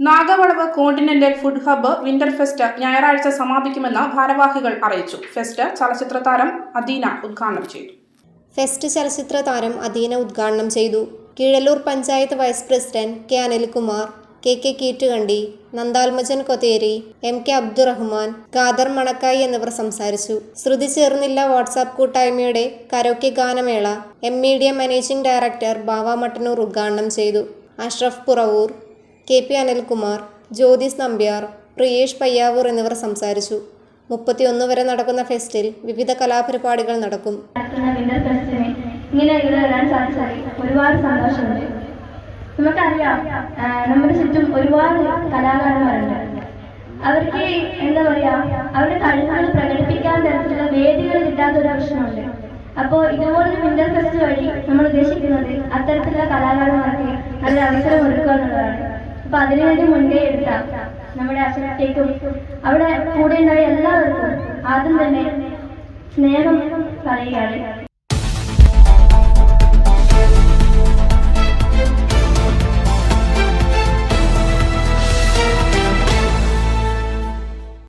Nagavalavu continental food hub winter fest ഞായറാഴ്ച സമാപിക്കുമെന്ന് ഭാരവാഹികൾ അറിയിച്ചു. ഫെസ്റ്റ് ചലച്ചിത്ര താരം അദീന ഉദ്ഘാടനം ചെയ്തു. ഫെസ്റ്റ് ചലച്ചിത്ര താരം അദീന ഉദ്ഘാടനം ചെയ്തു. Keezhallur panchayat vice president K Anilkumar K K Keetukandi Nandalmajan Kotheri M K Abdurahman Khader Manakkayi എന്നിവർ സംസാരിച്ചു. ശ്രുതി ചേർന്നില്ല വാട്സാപ്പ് കൂട്ടായ്മയുടെ കരോക്കെ ഗാനമേള M media managing director Bava Mattannur ഉദ്ഘാടനം ചെയ്തു. അഷ്റഫ് പുറവൂർ കെ പി അനിൽകുമാർ ജ്യോതിസ് നമ്പ്യാർ പ്രിയേഷ് പയ്യാവൂർ എന്നിവർ സംസാരിച്ചു. മുപ്പത്തിയൊന്ന് വരെ നടക്കുന്ന ഫെസ്റ്റിൽ വിവിധ കലാപരിപാടികൾ നടക്കും. ഇങ്ങനെ വരാൻ സാധിച്ചതിൽ ഒരുപാട് സന്തോഷമുണ്ട്. നമുക്കറിയാം നമ്മുടെ ചുറ്റും ഒരുപാട് കലാകാരന്മാരുണ്ട്. അവർക്ക് എന്താ പറയാ അവരുടെ കഴിവുകൾ പ്രകടിപ്പിക്കാൻ തരത്തിലുള്ള വേദികൾ കിട്ടാത്ത ഒരു പ്രശ്നമുണ്ട് അപ്പോൾ ഇതുപോലൊരു വിന്റർ ഫെസ്റ്റ് വഴി നമ്മൾ ഉദ്ദേശിക്കുന്നത് അത്തരത്തിലുള്ള കലാകാരന്മാർക്ക് നല്ല അവസരം ഒരുക്കുക എന്നുള്ളതാണ്. അപ്പൊ അതിനുവേണ്ടി മുൻകൈ എടുത്ത നമ്മുടെ അച്ഛനത്തേക്കും അവിടെ കൂടെ ഉണ്ടായ എല്ലാവർക്കും ആദ്യം തന്നെ സ്നേഹം പറയുകയാണ്.